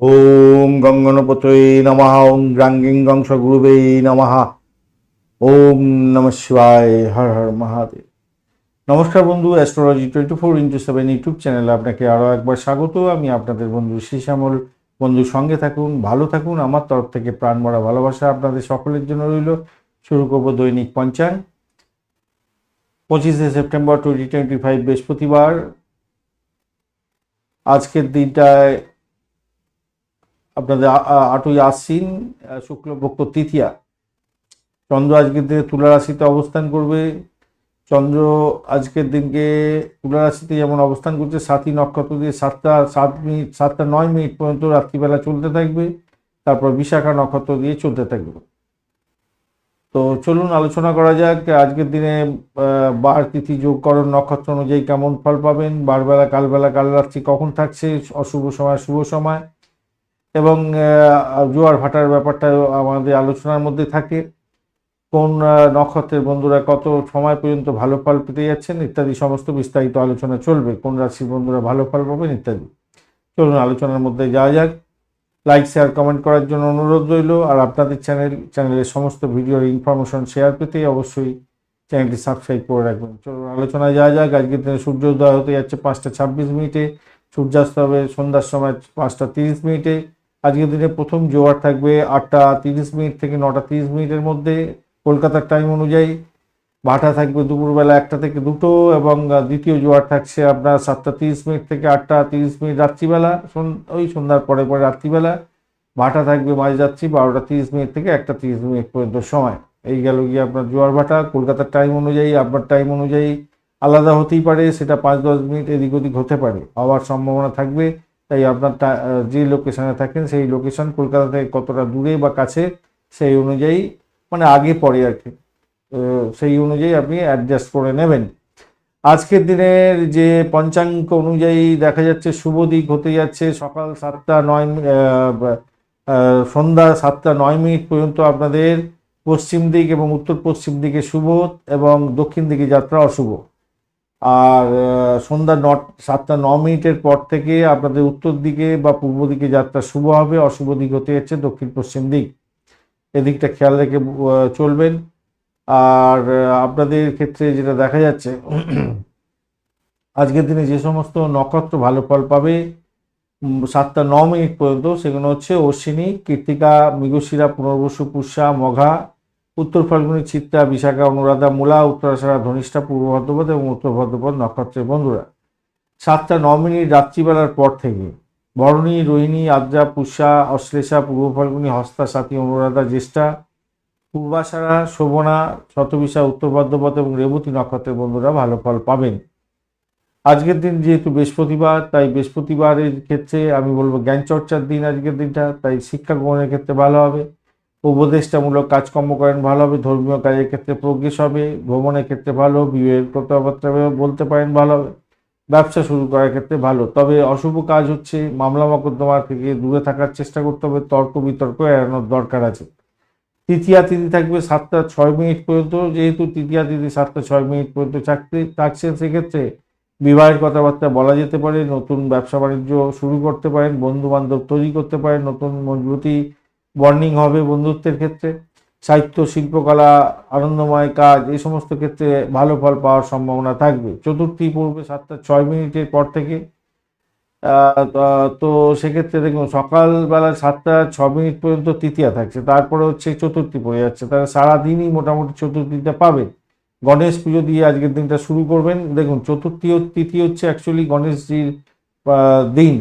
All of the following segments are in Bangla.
ওম গঙ্গনপতয়ে নমঃ, ওম গ্রাঙ্গিং গংস গুরুবে নমঃ, ওম নম শিবায়, হর হর মহাদেব। নমস্কার বন্ধু astrology twenty four into seven YouTube চ্যানেলে আপনাকে আরও একবার স্বাগত। আমি আপনাদের বন্ধু শ্রীশ্যামল। বন্ধুর সঙ্গে থাকুন, ভালো থাকুন। আমার তরফ থেকে প্রাণ মরা ভালোবাসা আপনাদের সকলের জন্য রইল। শুরু করব দৈনিক পঞ্চাঙ্গ পঁচিশে সেপ্টেম্বর টোয়েন্টি টোয়েন্টি ফাইভ বৃহস্পতিবার। আজকের দিনটায় আপনাদের আটই আশ্বিন শুক্লপক্ষ তৃতীয়া চন্দ্র আজকের দিনে তুলা রাশিতে অবস্থান করবে। চন্দ্র আজকের দিনকে তুলা রাশিতে যেমন অবস্থান করছে, সাতই নক্ষত্র দিয়ে সাতটা, সাত মিনিট, সাতটা নয় মিনিট পর্যন্ত রাত্রিবেলা চলতে থাকবে। তারপর বিশাখা নক্ষত্র দিয়ে চলতে থাকবে। তো চলুন আলোচনা করা যাক আজকের দিনে বার তিথি যোগকরণ নক্ষত্র অনুযায়ী কেমন ফল পাবেন? বারবেলা, কালবেলা কাল রাত্রি কখন থাকছে? অশুভ সময়, শুভ সময়। এবং জোয়ার ভাটার ব্যাপারটা আমাদের আলোচনার মধ্যে থাকে। কোন নক্ষত্রের বন্ধুরা কত সময় পর্যন্ত ভালো ফল পেতে যাচ্ছেন ইত্যাদি সমস্ত বিস্তারিত আলোচনা চলবে। কোন রাশির বন্ধুরা ভালো ফল পাবেন ইত্যাদি। চলুন আলোচনার মধ্যে যাওয়া যাক। লাইক শেয়ার কমেন্ট করার জন্য অনুরোধ রইল। আর আপনাদের চ্যানেল চ্যানেলের সমস্ত ভিডিওর ইনফরমেশন শেয়ার পেতে অবশ্যই চ্যানেলটি সাবস্ক্রাইব করে রাখবেন। চলুন আলোচনায় যাওয়া যাক। আজকের দিনে সূর্যোদয় হতে যাচ্ছে পাঁচটা ছাব্বিশ মিনিটে। সূর্যাস্ত হবে সন্ধ্যার সময় পাঁচটা তিরিশ মিনিটে। আজকের দিনে প্রথম জোয়ার থাকবে আটটা তিরিশ মিনিট থেকে নটা তিরিশ মিনিটের মধ্যে। কলকাতার টাইম অনুযায়ী ভাটা থাকবে দুপুরবেলা একটা থেকে দুটো এবং দ্বিতীয় জোয়ার থাকছে আপনার সাতটা তিরিশ মিনিট থেকে আটটা তিরিশ মিনিট রাত্রিবেলা ওই সন্ধ্যার পরে পরে রাত্রিবেলা। ভাটা থাকবে মাঝে যাচ্ছি বারোটা তিরিশ মিনিট থেকে একটা তিরিশ মিনিট পর্যন্ত সময়। এই গেল গিয়ে আপনার জোয়ার ভাটা কলকাতার টাইম অনুযায়ী, আপনার টাইম অনুযায়ী আলাদা হতেই পারে, সেটা পাঁচ দশ মিনিট এদিক ওদিক হতে পারে। হওয়ার সম্ভাবনা থাকবে। তাই আপনার যে লোকেশনে থাকেন, সেই লোকেশন কলকাতা থেকে কতটা দূরে বা কাছে, সেই অনুযায়ী মানে আগে পরে আর কি সেই অনুযায়ী আপনি অ্যাডজাস্ট করে নেবেন। আজকের দিনের যে পঞ্চাঙ্গ অনুযায়ী দেখা যাচ্ছে, শুভ দিক হতে যাচ্ছে, সকাল সাতটা নয় সন্ধ্যা সাতটা নয় মিনিট পর্যন্ত আপনাদের পশ্চিম দিক এবং উত্তর পশ্চিম দিকে শুভ এবং দক্ষিণ দিকে যাত্রা অশুভ। আর সন্ধ্যা নট, সাতটা ন মিনিটের পর থেকে আপনাদের উত্তর দিকে বা পূর্ব দিকে যাত্রা শুভ হবে, অশুভ দিক হতে যাচ্ছে দক্ষিণ পশ্চিম দিক। এদিকটা খেয়াল রেখে চলবেন। আর আপনাদের ক্ষেত্রে যেটা দেখা যাচ্ছে, আজকের দিনে যে সমস্ত নক্ষত্র ভালো ফল পাবে সাতটা ন মিনিট পর্যন্ত, সেগুলো হচ্ছে অশ্বিনী কৃত্তিকা মৃগশিরা, পুনর্বসু, পুষ্যা, মঘা উত্তর ফাল্গুনী চিত্রা, বিশাখা, অনুরাধা, মূলা উত্তরাষাঢ়া ধনিষ্ঠা, পূর্ব ভদ্রপদ এবং উত্তর ভদ্রপদ নক্ষত্রের বন্ধুরা। সাতটা ন মিনিট রাত্রিবেলার পর থেকে বরণী, রোহিণী, আদ্রা পুষা অশ্লেষা, পূর্ব ফাল্গুনী, হস্তা সাথী অনুরাধা, জ্যেষ্ঠা পূর্বাষাঢ়া শোভনা, শতবিশা, উত্তর ভদ্রপদ এবং রেবতী নক্ষত্রের বন্ধুরা ভালো ফল পাবেন। আজকের দিন যেহেতু বৃহস্পতিবার, তাই বৃহস্পতিবারের ক্ষেত্রে আমি বলব জ্ঞান চর্চার দিন আজকের দিনটা, তাই শিক্ষা গ্রহণের ক্ষেত্রে ভালো হবে। উপদেষ্টামূলক কাজকর্ম করেন, ভালো হবে, ধর্মীয় কাজের ক্ষেত্রে প্রোগ্রেস হবে, ভ্রমণের ক্ষেত্রে ভালো বিয়ের কথাবার্তা বলতে পারেন, ভালো হবে, ব্যবসা শুরু করার ক্ষেত্রে ভালো। তবে অশুভ কাজ হচ্ছে মামলা মকদ্দমা থেকে দূরে থাকার চেষ্টা করতে হবে, তর্ক বিতর্ক এড়ানোর দরকার আছে। তৃতীয়া তিথি থাকবে সাতটা ছয় মিনিট পর্যন্ত, যেহেতু তৃতীয়া তিথি সাতটা ছয় মিনিট পর্যন্ত চাকরি থাকছেন, সেক্ষেত্রে বিবাহের কথাবার্তা বলা যেতে পারে, নতুন ব্যবসা বাণিজ্য শুরু করতে পারেন বন্ধু বান্ধব তৈরি করতে পারেন, নতুন মজবুতি বর্নিং হবে বন্ধুত্বের ক্ষেত্রে। সাহিত্য, শিল্পকলা, আনন্দময় কাজ, এই সমস্ত ক্ষেত্রে ভালো ফল পাওয়ার সম্ভাবনা থাকবে। চতুর্থী পূর্বে সাতটা ছয় মিনিটের পর থেকে তো সেক্ষেত্রে দেখুন, সকালবেলা সাতটা ছ মিনিট পর্যন্ত তৃতীয়া থাকছে, তারপরে হচ্ছে চতুর্থী পড়ে যাচ্ছে। তাহলে সারাদিনই মোটামুটি চতুর্থীটা পাবে। গণেশ পুজো দিয়ে আজকের দিনটা শুরু করবেন। দেখুন, চতুর্থী তৃতীয় হচ্ছে অ্যাকচুয়ালি গণেশজির দিন।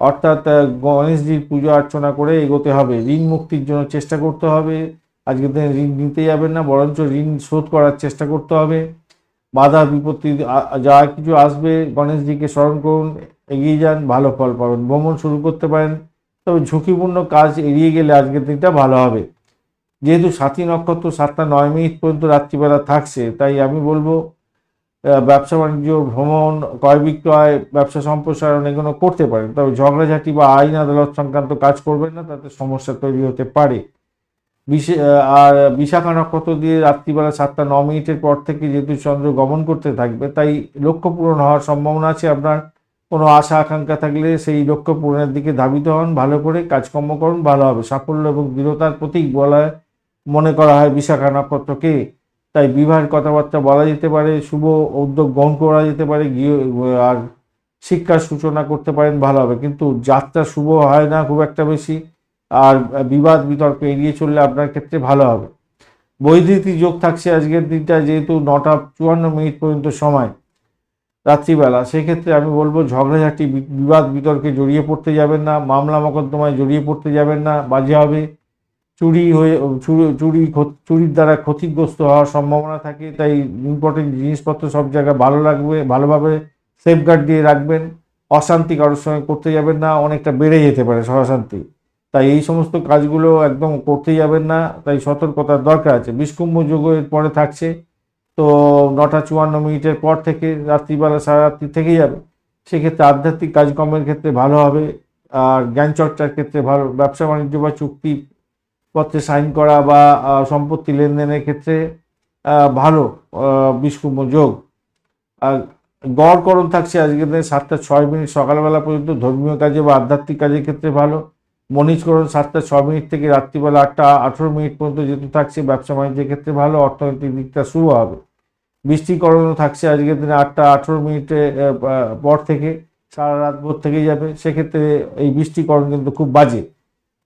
অর্থাৎ গণেশজির পুজো অর্চনা করে এগোতে হবে। ঋণ মুক্তির জন্য চেষ্টা করতে হবে। আজকের দিনে ঋণ নিতে যাবেন না, বরঞ্চ ঋণ শোধ করার চেষ্টা করতে হবে। বাধা বিপত্তি যা কিছু আসবে, গণেশজিকে স্মরণ করুন, এগিয়ে যান, ভালো ফল পাবেন, ভ্রমণ শুরু করতে পারেন। তবে ঝুঁকিপূর্ণ কাজ এড়িয়ে গেলে আজকের দিনটা ভালো হবে। যেহেতু সাতী নক্ষত্র সাতটা নয় মিনিট পর্যন্ত রাত্রিবেলা থাকছে, তাই আমি বলব ব্যবসা বাণিজ্য, ভ্রমণ, ক্রয় বিক্রয়, ব্যবসা সম্প্রসারণ এগুলো করতে পারেন। তবে ঝগড়াঝাটি বা আইন আদালত সংক্রান্ত কাজ করবেন না, তাতে সমস্যা তৈরি হতে পারে। আর বিশাখা নক্ষত্র দিয়ে রাত্রিবেলা সাতটা ন মিনিটের পর থেকে যেহেতু চন্দ্র গমন করতে থাকবে, তাই লক্ষ্য পূরণ হওয়ার সম্ভাবনা আছে। আপনার কোনো আশা, আকাঙ্ক্ষা থাকলে সেই লক্ষ্য পূরণের দিকে ধাবিত হন, ভালো করে কাজকর্ম করুন, ভালো হবে। সাফল্য এবং দৃঢ়তার প্রতীক বলা মনে করা হয় বিশাখা নক্ষত্রকে। তাই বিবাহের কথাবার্তা বলা যেতে পারে, শুভ উদ্যোগ গ্রহণ করা যেতে পারে গিয়ে আর শিক্ষার সূচনা করতে পারেন ভালো হবে কিন্তু যাত্রা শুভ হয় না খুব একটা বেশি, আর বিবাদ বিতর্ক এড়িয়ে চললে আপনার ক্ষেত্রে ভালো হবে। বৈদ্যুতিক যোগ থাকছে আজকের দিনটা, যেহেতু নটা চুয়ান্ন মিনিট পর্যন্ত সময় রাত্রিবেলা, সেক্ষেত্রে আমি বলব ঝগড়াঝাটি বিবাদ বিতর্কে জড়িয়ে পড়তে যাবেন না মামলা মোকদ্দমায় জড়িয়ে পড়তে যাবেন না, বাজে হবে। চুরি হয়ে, চুরি চুরি চুরির দ্বারা ক্ষতিগ্রস্ত হওয়ার সম্ভাবনা থাকে, তাই ইম্পর্টেন্ট জিনিসপত্র সব জায়গায় ভালো লাগবে, ভালোভাবে সেফগার্ড দিয়ে রাখবেন। অশান্তি কারোর সঙ্গে করতে যাবেন না, অনেকটা বেড়ে যেতে পারে অশান্তি তাই এই সমস্ত কাজগুলো একদম করতে যাবেন না, তাই সতর্কতার দরকার আছে। বিষ্কুম্ভ যোগের পরে থাকছে, তো নটা চুয়ান্ন মিনিটের পর থেকে রাত্রিবেলা সারা রাত্রি থেকে যাবে। সেক্ষেত্রে আধ্যাত্মিক কাজকর্মের ক্ষেত্রে ভালো হবে, আর জ্ঞান চর্চার ক্ষেত্রে ভালো ব্যবসা বাণিজ্য বা চুক্তি পত্রে সাইন করা বা সম্পত্তি লেনদেনের ক্ষেত্রে ভালো আহ, যোগ। গড়করণ থাকছে আজকের দিনে সাতটা ছয় মিনিট সকালবেলা পর্যন্ত। ধর্মীয় কাজে বা আধ্যাত্মিক কাজের ক্ষেত্রে ভালো। মনীষকরণ সাতটা ছয় মিনিট থেকে রাত্রিবেলা আটটা আঠেরো মিনিট পর্যন্ত যেতে থাকছে ব্যবসা বাণিজ্যের ক্ষেত্রে ভালো অর্থনৈতিক দিকটা শুরু হবে। বৃষ্টিকরণও থাকছে আজকের দিনে আটটা আঠেরো মিনিটে পর থেকে সারা রাত ভোর থেকে যাবে। সেক্ষেত্রে এই বৃষ্টিকরণ কিন্তু খুব বাজে।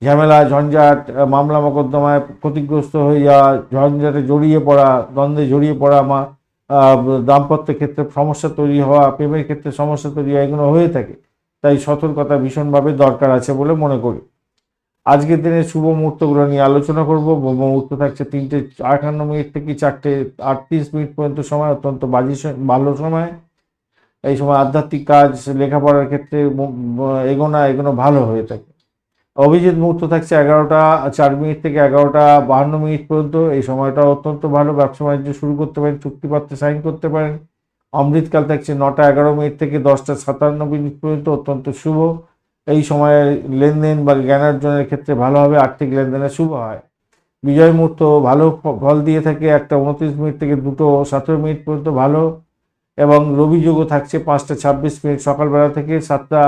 ঝামেলা ঝঞ্ঝাট মামলা মোকদ্দমায় ক্ষতিগ্রস্ত হয়ে যাওয়া, ঝঞ্ঝাটে জড়িয়ে পড়া, দ্বন্দ্বে জড়িয়ে পড়া, মা দাম্পত্যের ক্ষেত্রে সমস্যা তৈরি হওয়া, প্রেমের ক্ষেত্রে সমস্যা তৈরি হওয়া, এগুলো হয়ে থাকে। তাই সতর্কতা ভীষণভাবে দরকার আছে বলে মনে করি। আজকের দিনে শুভ মুহূর্তগুলো নিয়ে আলোচনা করব। মুহূর্ত থাকছে তিনটে আটান্ন মিনিট থেকে চারটে আটত্রিশ মিনিট পর্যন্ত সময়, অত্যন্ত বাজি ভালো সময়। এই সময় আধ্যাত্মিক কাজ, লেখাপড়ার ক্ষেত্রে এগোনা এগোনো ভালো হয়ে থাকে। অভিজিৎ মুহূর্ত থাকছে এগারোটা চার মিনিট থেকে এগারোটা বাহান্ন মিনিট পর্যন্ত। এই সময়টা অত্যন্ত ভালো। ব্যবসা বাণিজ্য শুরু করতে পারেন চুক্তিপত্রে সাইন করতে পারেন। অমৃতকাল থাকছে নটা এগারো মিনিট থেকে দশটা সাতান্ন মিনিট পর্যন্ত। অত্যন্ত শুভ। এই সময়ে লেনদেন বা জ্ঞানার্জনের ক্ষেত্রে ভালো হবে। আর্থিক লেনদেনে শুভ হয়। বিজয় মুহূর্ত ভালো ফল দিয়ে থাকে। একটা উনত্রিশ মিনিট থেকে দুটো সতেরো মিনিট পর্যন্ত ভালো। এবং রবি যোগও থাকছে পাঁচটা ছাব্বিশ মিনিট সকালবেলা থেকে সাতটা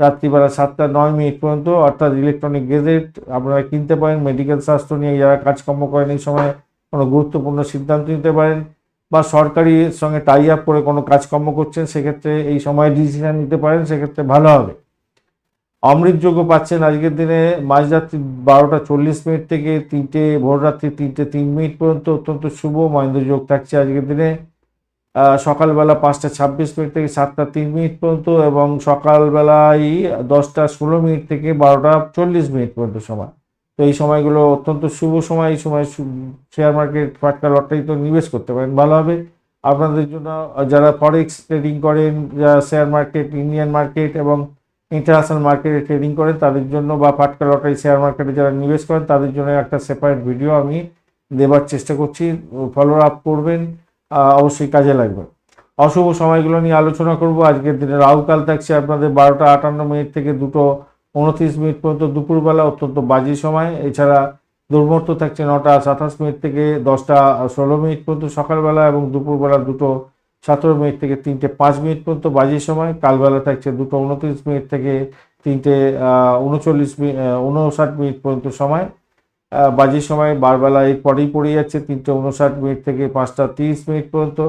রাত্রিবেলা সাতটা, নয় মিনিট পর্যন্ত, অর্থাৎ ইলেকট্রনিক গেজেট আপনারা কিনতে পারেন মেডিকেল স্বাস্থ্য নিয়ে যারা কাজকর্ম করেন এই সময় কোনো গুরুত্বপূর্ণ সিদ্ধান্ত নিতে পারেন বা সরকারি সঙ্গে টাই আপ করে কোনো কাজকর্ম করছেন, সেক্ষেত্রে এই সময় ডিসিশন নিতে পারেন, সেক্ষেত্রে ভালো হবে। অমৃতযোগ্য পাচ্ছেন আজকের দিনে, মাঝরাত্রি বারোটা চল্লিশ মিনিট থেকে তিনটে, ভোররাত্রি তিনটে তিন মিনিট পর্যন্ত অত্যন্ত শুভ মহেন্দ্র যোগ থাকছে আজকের দিনে। সকালবেলা পাঁচটা ছাব্বিশ মিনিট থেকে সাতটা তিন মিনিট পর্যন্ত এবং সকালবেলায় দশটা ষোলো মিনিট থেকে বারোটা চল্লিশ মিনিট পর্যন্ত সময়। তো এই সময়গুলো অত্যন্ত শুভ সময়, এই সময় শেয়ার মার্কেট ফাটকা লটারি তো নিবেশ করতে পারেন, ভালো হবে। আপনাদের জন্য যারা ফরেক্স ট্রেডিং করেন যারা শেয়ার মার্কেট ইন্ডিয়ান মার্কেট এবং ইন্টারন্যাশনাল মার্কেটে ট্রেডিং করেন, তাদের জন্য বা ফাটকা লটারি শেয়ার মার্কেটে যারা নিবেশ করেন, তাদের জন্য একটা সেপারেট ভিডিও আমি দেবার চেষ্টা করছি। ফলো আপ করবেন। অবশ্যই কাজে লাগবে। অশুভ সময়গুলো নিয়ে আলোচনা করব। আজকের দিনে রাহুকাল থাকছে আপনাদের বারোটা আটান্ন মিনিট থেকে দুটো উনত্রিশ মিনিট পর্যন্ত দুপুরবেলা অত্যন্ত বাজে সময়। এছাড়া দুর্মূর্ত থাকছে নটা সাতাশ মিনিট থেকে দশটা ষোলো মিনিট পর্যন্ত সকালবেলা এবং দুপুরবেলা দুটো সতেরো মিনিট থেকে তিনটে পাঁচ মিনিট পর্যন্ত বাজে সময়। কালবেলা থাকছে দুটো উনত্রিশ মিনিট থেকে তিনটে উনচল্লিশ মিনিট উনষাট মিনিট পর্যন্ত সময়। বাজে সময় বারবেলা এর পরেই পড়ে যাচ্ছে, তিনটে উনষাট মিনিট থেকে পাঁচটা তিরিশ মিনিট পর্যন্ত।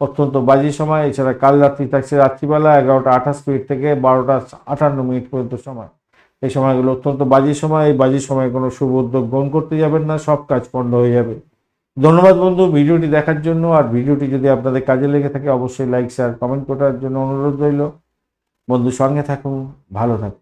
অত্যন্ত বাজে সময়, এছাড়া কাল রাত্রি থাকছে রাত্রিবেলা এগারোটা আঠাশ মিনিট থেকে বারোটা আটান্ন মিনিট পর্যন্ত সময়। এই সময়গুলো অত্যন্ত বাজে সময়, এই বাজে সময় কোনো শুভ উদ্যোগ গ্রহণ করতে যাবেন না, সব কাজ পণ্ড হয়ে যাবে। ধন্যবাদ বন্ধু, ভিডিওটি দেখার জন্য, আর ভিডিওটি যদি আপনাদের কাজে লেগে থাকে, অবশ্যই লাইক শেয়ার কমেন্ট করার জন্য অনুরোধ রইল। বন্ধু সঙ্গে থাকুন, ভালো থাকুন।